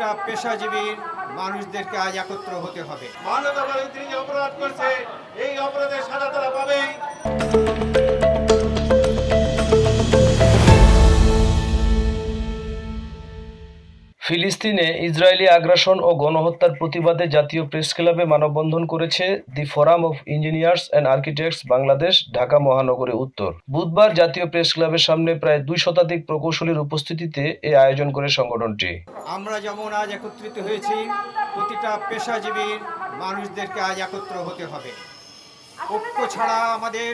প্রতিটা পেশাজীবীর মানুষদেরকে আজ একত্র হতে হবে। মানবতাবাদী তিনি যে অপরাধ করছে, এই অপরাধের সাজা তারা পাবেই। ফিলিস্তিনে ইসরায়েলি আগ্রাসন ও গণহত্যার প্রতিবাদে জাতীয় প্রেস ক্লাবে মানববন্ধন করেছে the forum of engineers and architects Bangladesh, Dhaka মহানগরী উত্তর। বুধবার জাতীয় প্রেস ক্লাবের সামনে প্রায় দুই শতাধিক প্রকৌশলীর উপস্থিতিতে এ আয়োজন করে সংগঠনটি। আমরা যেমন আজ একত্রিত হয়েছি, প্রতিটা পেশাজীবীর মানুষদেরকে আজ একত্র হতে হবে। ঐক্য ছাড়া আমাদের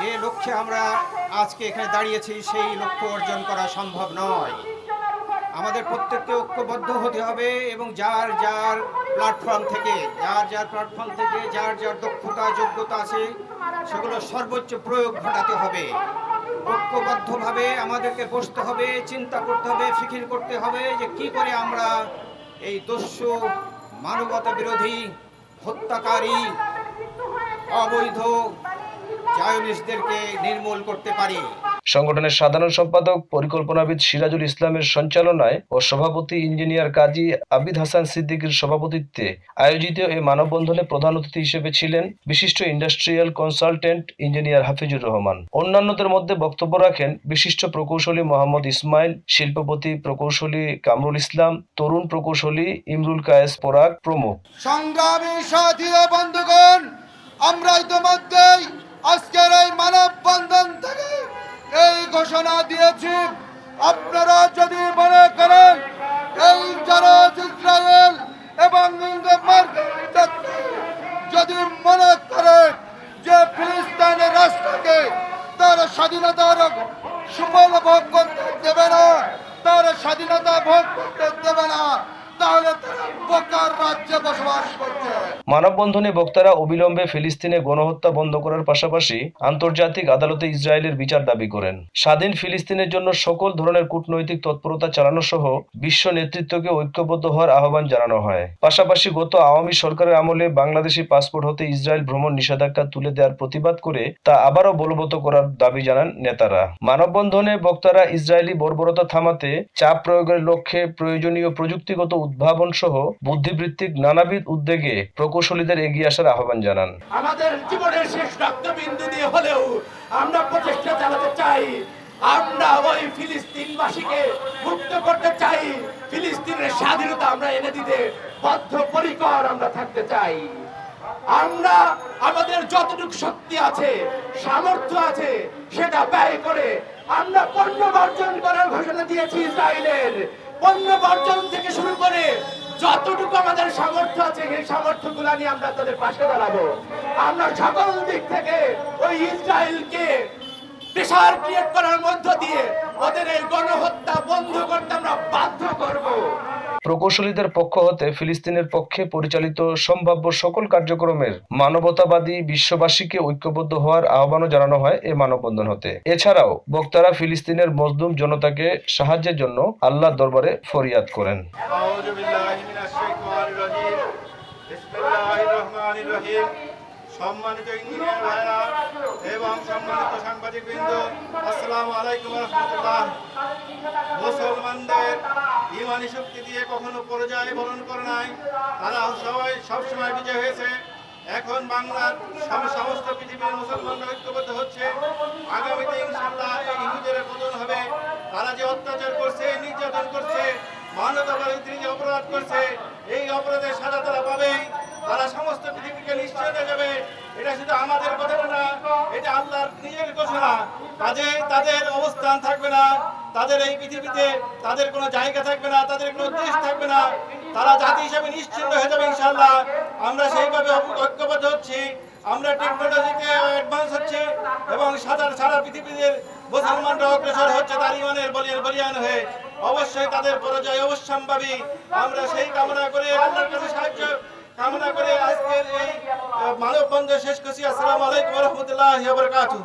যে লক্ষ্যে আমরা আজকে এখানে দাঁড়িয়েছি, সেই লক্ষ্য অর্জন করা সম্ভব নয়। আমাদের প্রত্যেককে ঐক্যবদ্ধ হতে হবে এবং যার যার প্ল্যাটফর্ম থেকে, যার যার প্ল্যাটফর্ম থেকে যার যার দক্ষতা, যোগ্যতা আছে, সেগুলো সর্বোচ্চ প্রয়োগ ঘটাতে হবে। ঐক্যবদ্ধভাবে আমাদেরকে বসতে হবে, চিন্তা করতে হবে, ফিকির করতে হবে যে কি করে আমরা এই দস্যু মানবতা বিরোধী হত্যাকারী অবৈধ জায়নিস্টদেরকে নির্মূল করতে পারি। সংগঠনের সাধারণ সম্পাদক পরিকল্পনাবিদ সিরাজুল ইসলামের সঞ্চালনায় ও সভাপতি ইঞ্জিনিয়ার কাজী আবিদ হাসান সিদ্দিকীর সভাপতিত্বে আয়োজিত এই মানববন্ধনে প্রধান অতিথি হিসেবে ছিলেন বিশিষ্ট industrial consultant engineer Hafizur Rahman. অন্যান্যদের মধ্যে বক্তব্য রাখেন বিশিষ্ট প্রকৌশলী মোহাম্মদ ইসমাইল, শিল্পপতি প্রকৌশলী কামরুল ইসলাম, তরুণ প্রকৌশলী ইমরুল কায়েস পোরাক প্রমুখ। সংগ্রামী সাথী বন্ধুগণ আমরা ইতিমধ্যেই আজকের এই ঘোষণা দিয়েছি, আপনারা যদি মনে করেন এই ইসরায়েল এবং যদি মনে করে যে ফিলিস্তিনের রাষ্ট্রকে তার স্বাধীনতার সুফল ভোগ করতে দেবে না, তার স্বাধীনতা ভোগ করতে দেবে না মানববন্ধনে বক্তারা অবিলম্বে ফিলিস্তিনে গণহত্যা বন্ধ করার পাশাপাশি আন্তর্জাতিক আদালতে ইসরায়েলের বিচার দাবি করেন। স্বাধীন ফিলিস্তিনের জন্য সকল ধরনের কূটনৈতিক তৎপরতা চালানো সহ বিশ্ব নেতৃত্বকে ঐক্যবদ্ধ হওয়ার আহ্বান জানানো হয়। পাশাপাশি গত আওয়ামী সরকারের আমলে বাংলাদেশি পাসপোর্ট হতে ইসরায়েল ভ্রমণ নিষেধাজ্ঞা তুলে দেওয়ার প্রতিবাদ করে তা আবারও বলবৎ করার দাবি জানান নেতারা। মানববন্ধনে বক্তারা ইসরায়েলি বর্বরতা থামাতে চাপ প্রয়োগের লক্ষ্যে প্রয়োজনীয় প্রযুক্তিগত উদ্ভাবন সহ বুদ্ধিবৃত্তিক নানাবিধ উদ্যোগে প্রকৌশলীদের এগিয়ে আসার আহ্বান জানান। আমাদের জীবনের শেষ রক্তবিন্দু দিয়ে হলেও আমরা প্রচেষ্টা চালাতে চাই। আমরা ওই ফিলিস্তিনবাসীকে মুক্ত করতে চাই। ফিলিস্তিনের স্বাধীনতা আমরা এনে দিতে বদ্ধপরিকর আমরা থাকতে চাই। আমরা আমাদের যতটুকু শক্তি আছে, সামর্থ্য আছে, সেটা ব্যয় করে আমরা পণ্য বর্জন করার ঘোষণা দিয়েছি ইসরায়েলের। পণ্য বর্জন থেকে শুরু করে যতটুকু আমাদের সামর্থ্য আছে, সেই সামর্থ্যগুলা নিয়ে আমরা তাদের পাশে দাঁড়াবো। আমরা সকল দিক থেকে ওই ইসরায়েলকে প্রেশার ক্রিয়েট করার মধ্য দিয়ে ওদের এই গণহত্যা বন্ধ করতে আমরা বাধ্য করব। প্রকৌশলীদের পক্ষ হতে ফিলিস্তিনের পক্ষে পরিচালিত সম্ভাব্য সকল কার্যক্রমের মানবতাবাদী বিশ্ববাসীকে ঐক্যবদ্ধ হওয়ার আহ্বানও জানানো হয় এ মানববন্ধন হতে। এছাড়াও বক্তারা ফিলিস্তিনের মজলুম জনতাকে সাহায্যের জন্য আল্লাহর দরবারে ফরিয়াদ করেন। সম্মানিত ইঞ্জিনিয়ার ভাইরা এবং সম্মানিত সাংবাদিক বৃন্দ আলাইকুম রহমতুল্লাহ। মুসলমানদের ইমানি শক্তি দিয়ে কখনো পরাজয় বরণ করে নাই। তারা সবাই সবসময় বিজয় হয়েছে। এখন বাংলার সম- সমস্ত পৃথিবীর মুসলমানরা ঐক্যবদ্ধ হচ্ছে। আগামীতে ইনশাল্লাহ এই হিন্দুদের পতন হবে। তারা যে অত্যাচার করছে, নির্যাতন করছে, মানবতাবাদী যে অপরাধ করছে, এই অপরাধের সাজা তারা পাবেই। তারা সমস্ত পৃথিবীকে নিশ্চয় যাবে। এটা শুধু আমাদের কথা না, এটা আল্লাহর নিজের ঘোষণা। কাজে তাদের অবস্থান থাকবে না। তাদের এই পৃথিবীতে তাদের কোনো জায়গা থাকবে না, তাদের কোনো দেশ থাকবে না। তারা জাতি হিসাবে নিশ্চিন্ন হয়ে যাবে ইনশাল্লাহ আমরা সেইভাবে ঐক্য- ঐক্যবদ্ধ হচ্ছি। আমরা টেকনোলজিতে অ্যাডভান্স হচ্ছে এবং সারা সারা পৃথিবীতে মুসলমানরা অগ্রসর হচ্ছে তার ইমানের বলিয়ান বলিয়ান হয়ে। অবশ্যই তাদের পরাজয় অবশ্যম্ভাবী। আমরা সেই কামনা করে আল্লাহর কাছে সাহায্য কামনা করে আজকের এই মানব বন্ধ শেষ করছি। আসসালামু আলাইকুম রহমতুল্লাহ বরকাতুহ।